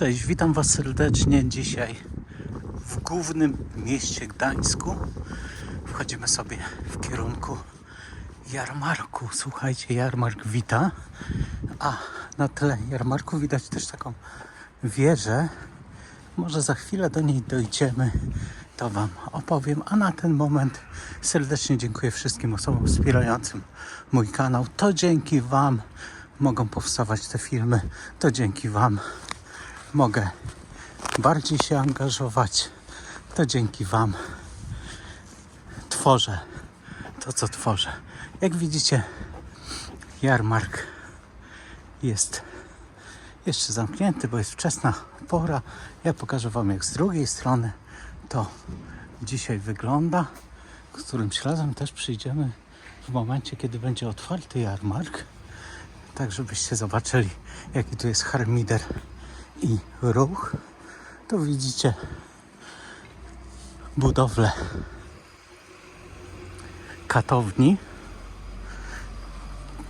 Cześć, witam Was serdecznie dzisiaj w głównym mieście Gdańsku. Wchodzimy sobie w kierunku jarmarku. Słuchajcie, jarmark wita, a na tle jarmarku widać też taką wieżę. Może za chwilę do niej dojdziemy, to Wam opowiem. A na ten moment serdecznie dziękuję wszystkim osobom wspierającym mój kanał. To dzięki Wam mogą powstawać te filmy. To dzięki Wam mogę bardziej się angażować. To dzięki Wam tworzę to, co tworzę. Jak widzicie, jarmark jest jeszcze zamknięty, bo jest wczesna pora. Ja pokażę Wam, jak z drugiej strony to dzisiaj wygląda. Którymś razem też przyjdziemy w momencie, kiedy będzie otwarty jarmark. Tak, żebyście zobaczyli, jaki tu jest harmider i ruch. Tu widzicie budowlę katowni.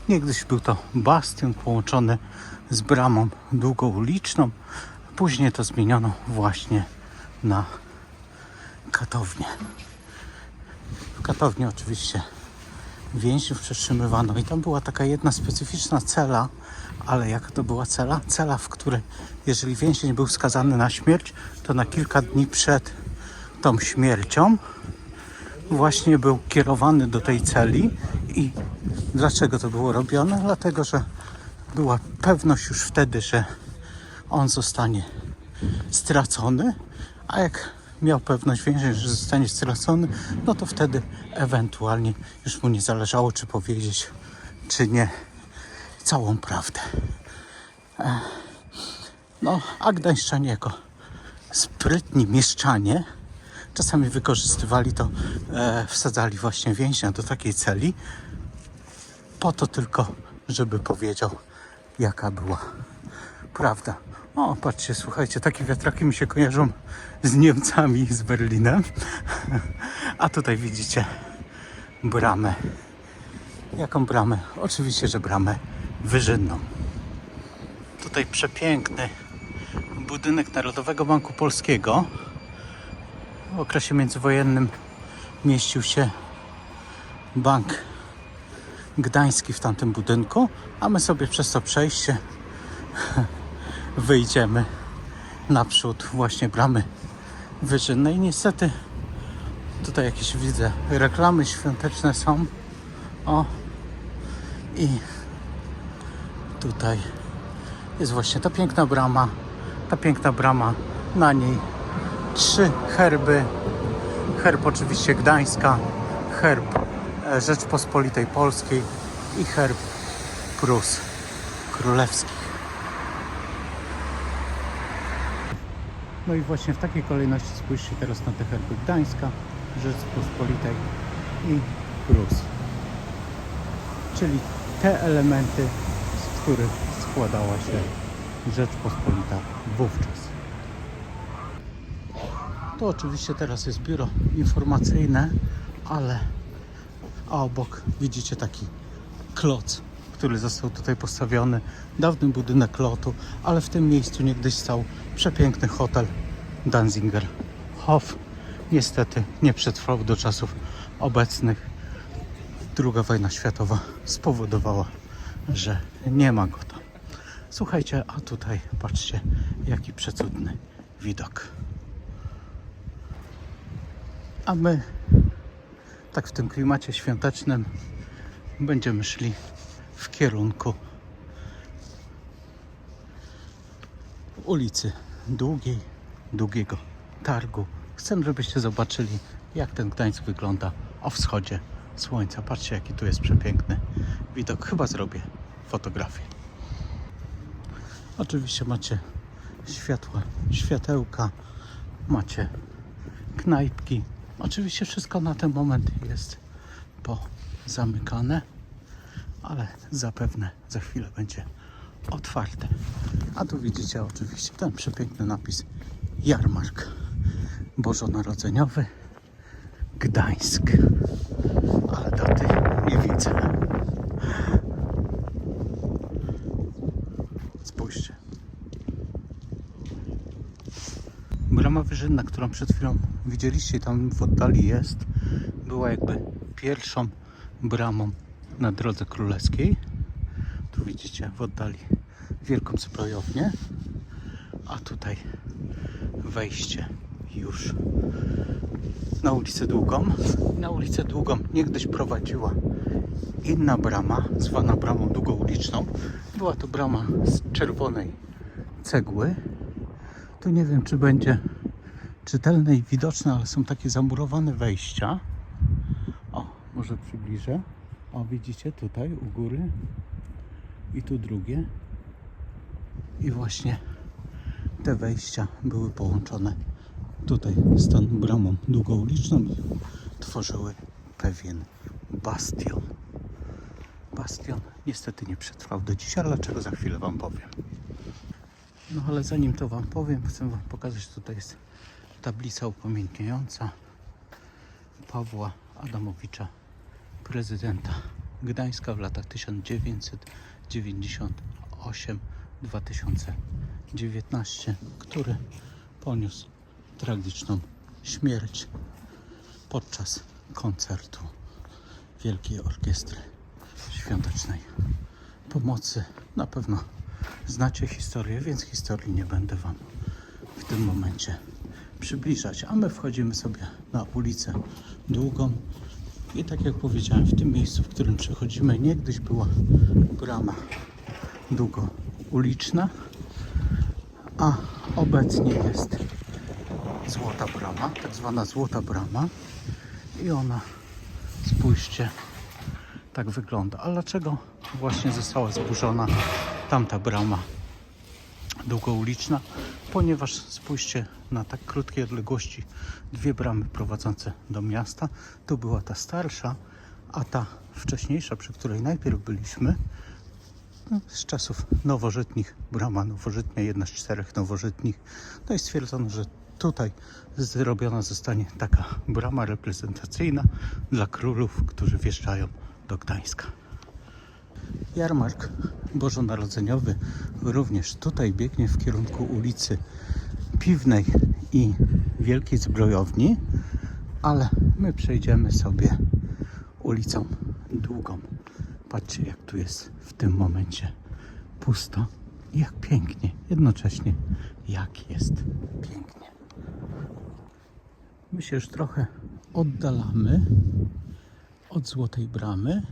Niegdyś był to bastion połączony z bramą długouliczną. Później to zmieniono właśnie na katownię. W katowni oczywiście więźniów przetrzymywano i tam była taka jedna specyficzna cela, ale jak to była cela? Cela, w której jeżeli więzień był skazany na śmierć, to na kilka dni przed tą śmiercią właśnie był kierowany do tej celi i dlaczego to było robione? Dlatego, że była pewność już wtedy, że on zostanie stracony, a jak miał pewność więzień, że zostanie stracony, no to wtedy ewentualnie już mu nie zależało, czy powiedzieć, czy nie całą prawdę. E, No, a gdańszczanie jako sprytni mieszczanie czasami wykorzystywali to, e, wsadzali właśnie więźnia do takiej celi, po to tylko, żeby powiedział, jaka była prawda. O, patrzcie, słuchajcie, takie wiatraki mi się kojarzą z Niemcami, z Berlinem. A tutaj widzicie bramę. Jaką bramę? Oczywiście, że bramę wyżynną. Tutaj przepiękny budynek Narodowego Banku Polskiego. W okresie międzywojennym mieścił się bank gdański w tamtym budynku, a my sobie przez to przejście wyjdziemy naprzód właśnie bramy wyżynnej. Niestety tutaj jakieś widzę reklamy świąteczne są. O i tutaj jest właśnie ta piękna brama. Ta piękna brama, na niej trzy herby. Herb oczywiście Gdańska, herb e, Rzeczpospolitej Polskiej i herb Prus Królewskich. No i właśnie w takiej kolejności spójrzcie teraz na te herby Gdańska, Rzeczpospolitej i Prus. Czyli te elementy, z których składała się Rzeczpospolita wówczas. To oczywiście teraz jest biuro informacyjne, ale a obok widzicie taki kloc, który został tutaj postawiony. Dawny budynek lotu, ale w tym miejscu niegdyś stał przepiękny hotel Danziger Hof. Niestety nie przetrwał do czasów obecnych. Druga wojna światowa spowodowała, że nie ma go tam. Słuchajcie, a tutaj patrzcie, jaki przecudny widok. A my, tak w tym klimacie świątecznym, będziemy szli w kierunku ulicy Długiej, Długiego Targu. Chcę, żebyście zobaczyli, jak ten Gdańsk wygląda o wschodzie słońca. Patrzcie, jaki tu jest przepiękny widok. Chyba zrobię fotografię. Oczywiście macie światła, światełka, macie knajpki. Oczywiście wszystko na ten moment jest pozamykane, ale zapewne za chwilę będzie otwarte. A tu widzicie oczywiście ten przepiękny napis Jarmark Bożonarodzeniowy Gdańsk. Ale daty nie widzę. Spójrzcie. Brama Wyżynna, którą przed chwilą widzieliście, tam w oddali jest, była jakby pierwszą bramą na drodze królewskiej. Widzicie w oddali wielką zbrojownię, a tutaj wejście już na ulicę Długą. Na ulicę Długą niegdyś prowadziła inna brama, zwana bramą długouliczną. Była to brama z czerwonej cegły. Tu nie wiem, czy będzie czytelne i widoczne, ale są takie zamurowane wejścia. O, może przybliżę. O, widzicie tutaj u góry i tu drugie. I właśnie te wejścia były połączone tutaj z tą bramą długouliczną i tworzyły pewien bastion. Bastion niestety nie przetrwał do dzisiaj, dlaczego za chwilę Wam powiem. No ale zanim to Wam powiem, chcę Wam pokazać, tutaj jest tablica upamiętniająca Pawła Adamowicza, prezydenta Gdańska w latach 1998-2019, który poniósł tragiczną śmierć podczas koncertu Wielkiej Orkiestry Świątecznej Pomocy. Na pewno znacie historię, więc historii nie będę Wam w tym momencie przybliżać. A my wchodzimy sobie na ulicę Długą i tak jak powiedziałem, w tym miejscu, w którym przechodzimy, niegdyś była brama długouliczna, a obecnie jest złota brama, tak zwana złota brama i ona, spójrzcie, tak wygląda. A dlaczego właśnie została zburzona tamta brama długouliczna? Ponieważ spójrzcie na tak krótkiej odległości dwie bramy prowadzące do miasta. Tu była ta starsza, a ta wcześniejsza, przy której najpierw byliśmy, no, z czasów nowożytnych, brama nowożytnia, jedna z czterech nowożytnych. No i stwierdzono, że tutaj zrobiona zostanie taka brama reprezentacyjna dla królów, którzy wjeżdżają do Gdańska. Jarmark bożonarodzeniowy również tutaj biegnie w kierunku ulicy Piwnej i Wielkiej Zbrojowni, ale my przejdziemy sobie ulicą Długą. Patrzcie, jak tu jest w tym momencie pusto i jak pięknie, jednocześnie jak jest pięknie. My się już trochę oddalamy od Złotej Bramy,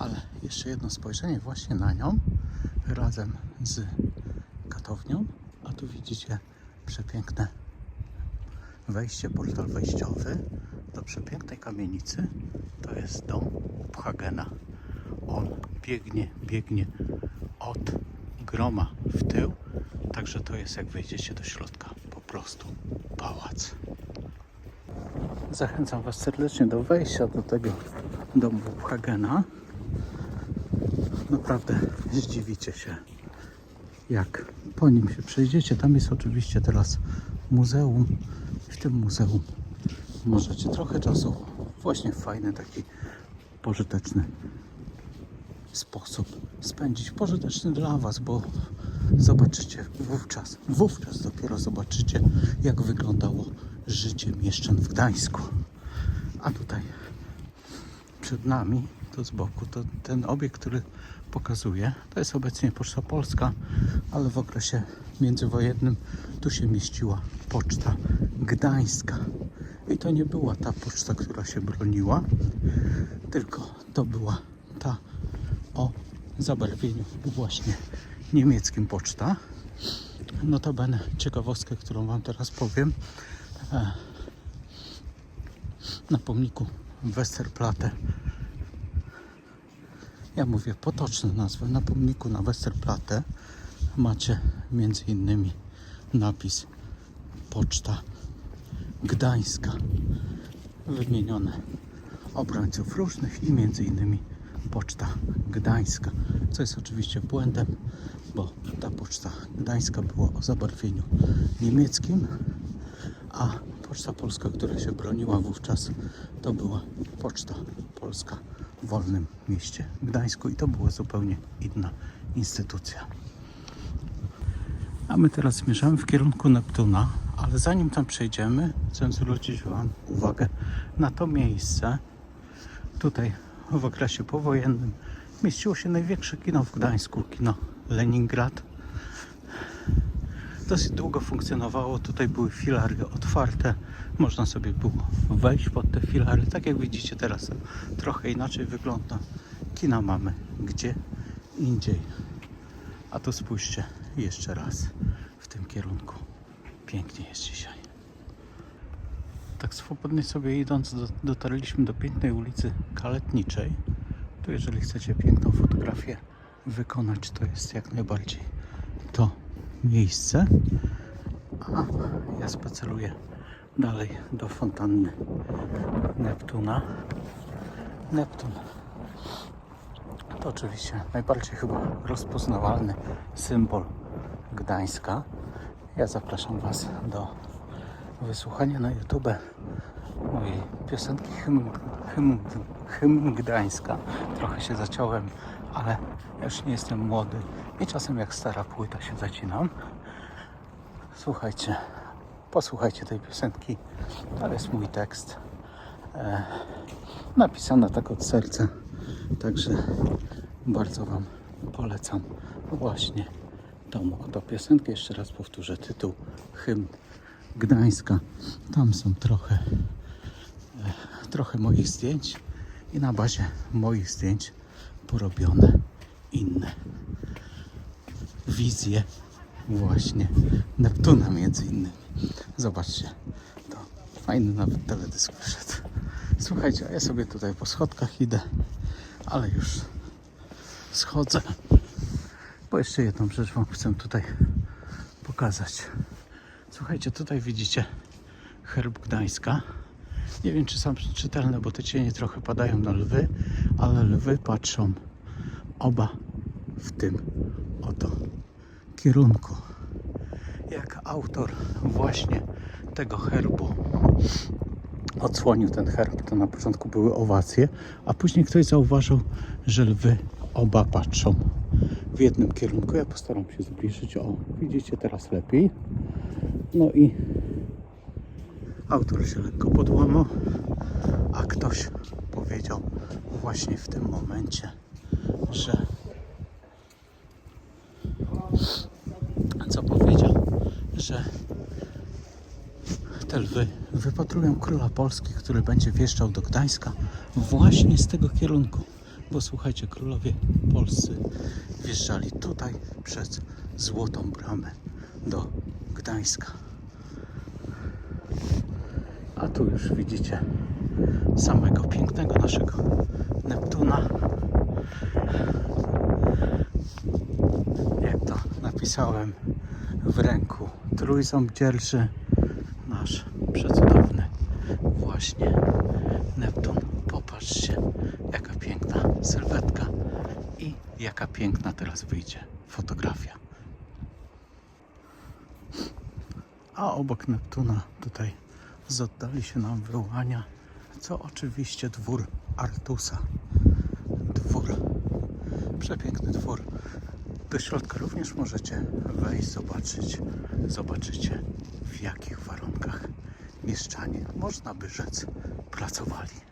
ale jeszcze jedno spojrzenie właśnie na nią razem z katownią, a tu widzicie przepiękne wejście, portal wejściowy do przepięknej kamienicy. To jest dom Uphagena. On biegnie, biegnie od groma w tył, także to jest jak wejdziecie do środka, po prostu pałac. Zachęcam Was serdecznie do wejścia do tego domu Uphagena. Naprawdę zdziwicie się, jak po nim się przejdziecie. Tam jest oczywiście teraz muzeum. W tym muzeum możecie trochę czasu właśnie w fajny, taki pożyteczny sposób spędzić. Pożyteczny dla Was, bo zobaczycie wówczas, wówczas dopiero zobaczycie, jak wyglądało życie mieszczan w Gdańsku. A tutaj przed nami, to z boku, to ten obiekt, który pokazuję, to jest obecnie Poczta Polska, ale w okresie międzywojennym tu się mieściła Poczta Gdańska. I to nie była ta poczta, która się broniła, tylko to była ta o zabarwieniu właśnie niemieckim poczta. Notabene ciekawostkę, którą Wam teraz powiem. E, Na pomniku Westerplatte ja mówię potoczne nazwy. Na pomniku na Westerplatte macie między innymi napis Poczta Gdańska. Wymienione obrońców różnych i między innymi Poczta Gdańska, co jest oczywiście błędem, bo ta Poczta Gdańska była o zabarwieniu niemieckim, a Poczta Polska, która się broniła wówczas, to była Poczta Polska w wolnym mieście Gdańsku i to była zupełnie inna instytucja. A my teraz zmierzamy w kierunku Neptuna, Ale zanim tam przejdziemy, chcę zwrócić Wam uwagę na to miejsce. Tutaj w okresie powojennym mieściło się największe kino w Gdańsku, kino Leningrad. Dosyć długo funkcjonowało, tutaj były filary otwarte, można sobie było wejść pod te filary. Tak jak widzicie teraz to trochę inaczej wygląda. Kina mamy gdzie indziej. A tu spójrzcie jeszcze raz w tym kierunku. Pięknie jest dzisiaj. Tak swobodnie sobie idąc do, dotarliśmy do pięknej ulicy Kaletniczej. Tu jeżeli chcecie piękną fotografię wykonać, to jest jak najbardziej to miejsce. A ja spaceruję dalej do fontanny Neptuna. Neptun to oczywiście najbardziej chyba rozpoznawalny symbol Gdańska. Ja zapraszam Was do wysłuchania na YouTube mojej piosenki hymn, hymn, hymn Gdańska. Trochę się zaciąłem, ale ja już nie jestem młody i czasem jak stara płyta się zacinam. Słuchajcie, posłuchajcie tej piosenki. To jest mój tekst. E, napisana tak od serca. Także bardzo Wam polecam właśnie tą oto piosenkę. Jeszcze raz powtórzę tytuł Hymn Gdańska. Tam są trochę, e, trochę moich zdjęć i na bazie moich zdjęć porobione inne wizje właśnie Neptuna między innymi. Zobaczcie, to fajny nawet teledysk wyszedł. Słuchajcie, a ja sobie tutaj po schodkach idę, ale już schodzę, bo jeszcze jedną rzecz Wam chcę tutaj pokazać. Słuchajcie, tutaj widzicie herb Gdańska. Nie wiem, czy są czytelne, bo te cienie trochę padają na lwy, ale lwy patrzą oba w tym oto kierunku. Jak autor właśnie tego herbu odsłonił ten herb, to na początku były owacje, a później ktoś zauważył, że lwy oba patrzą w jednym kierunku. Ja postaram się zbliżyć. O, widzicie teraz lepiej. No i autor się lekko podłamał, a ktoś powiedział właśnie w tym momencie, że co powiedział, że te lwy wypatrują króla Polski, który będzie wjeżdżał do Gdańska właśnie z tego kierunku. Bo słuchajcie, królowie polscy wjeżdżali tutaj przez Złotą Bramę do Gdańska. A tu już widzicie samego pięknego naszego Neptuna. Jak to napisałem w ręku. Trójząb dzierży nasz przecudowny właśnie Neptun. Popatrzcie, jaka piękna sylwetka i jaka piękna teraz wyjdzie fotografia. A obok Neptuna tutaj z oddali się nam wyłania, co oczywiście dwór Artusa. Dwór, przepiękny dwór. Do środka również możecie wejść, zobaczyć. Zobaczycie w jakich warunkach mieszczanie, można by rzec, pracowali.